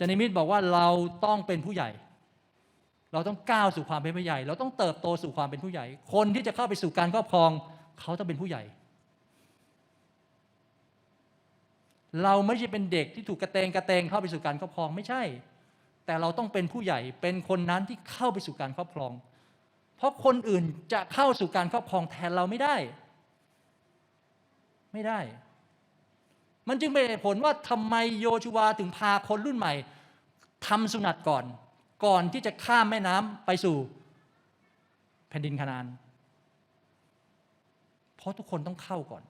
จนิมิตบอกว่าเราต้องเป็นผู้ใหญ่ เราต้องก้าวสู่ความเป็นผู้ใหญ่ เราต้องเติบโตสู่ความเป็นผู้ใหญ่ คนที่จะเข้าไปสู่การครอบครอง เขาต้องเป็นผู้ใหญ่ เราไม่ใช่เป็นเด็กที่ถูกกระเตงกระเตงเข้าไปสู่การครอบครองไม่ใช่ แต่เราต้องเป็นผู้ใหญ่ เป็นคนนั้นที่เข้าไปสู่การครอบครอง เพราะคนอื่นจะเข้าสู่การครอบครองแทนเราไม่ได้ ไม่ได้ มันจึงเป็นเหตุผลว่าทำไมโยชูวาถึงพาคนรุ่นใหม่ทำสุนัตก่อน ก่อนที่จะข้ามแม่น้ำไปสู่ แผ่นดินคานาน เพราะทุกคนต้องเข้าก่อน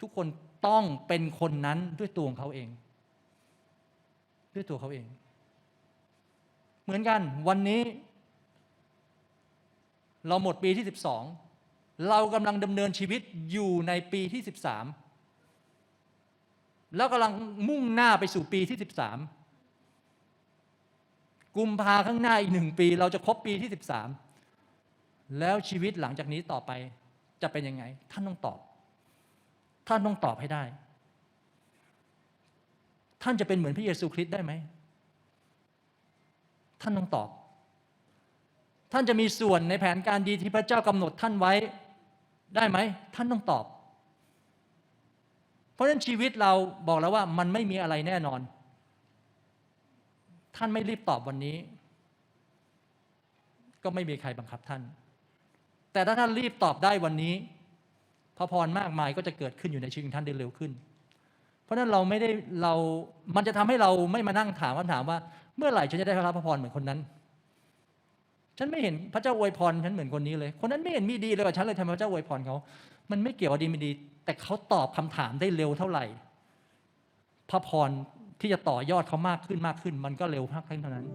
ทุกคนต้องเป็นคนนั้นด้วยตัวของเขาเอง ด้วยตัวเขาเอง เหมือนกันวันนี้ เราหมดปีที่ 12 เรากำลังดำเนินชีวิตอยู่ในปีที่ 13 แล้วกำลังมุ่งหน้าไปสู่ปีที่ 13 กุมภาข้างหน้าอีกหนึ่งปี เราจะครบปีที่ 13 แล้วชีวิตหลังจากนี้ต่อไปจะเป็นยังไง ท่านต้องตอบ ท่านต้องตอบให้ได้ ท่านจะเป็นเหมือนพระเยซูคริสต์ได้ไหม ท่านต้องตอบ ท่านจะมีส่วนในแผนการดีที่พระเจ้ากำหนดท่านไว้ได้ไหม ท่านต้องตอบ เพราะฉะนั้นชีวิตเราบอกแล้วว่ามันไม่มีอะไรแน่นอน ท่านไม่รีบตอบวันนี้ ก็ไม่มีใครบังคับท่าน แต่ถ้าท่านรีบตอบได้วันนี้พระพรมากมายก็จะเกิดขึ้นอยู่ในชีวิตของท่านได้เร็วขึ้น เพราะฉะนั้นเราไม่ได้เรา มันจะทำให้เราไม่มานั่งถามคำถามว่า เมื่อไหร่ฉันจะได้รับพระพรเหมือนคนนั้น ฉันไม่เห็นพระเจ้าอวยพรฉันเหมือนคนนี้เลย คนนั้นไม่เห็นมีดีเลยกับฉันเลยทำไมพระเจ้าอวยพรเขา มันไม่เกี่ยวกับดีไม่ดี แต่เขาตอบคำถามได้เร็วเท่าไหร่ พระพรที่จะต่อยอดเขามากขึ้นมากขึ้น มันก็เร็วมากขึ้นเท่านั้น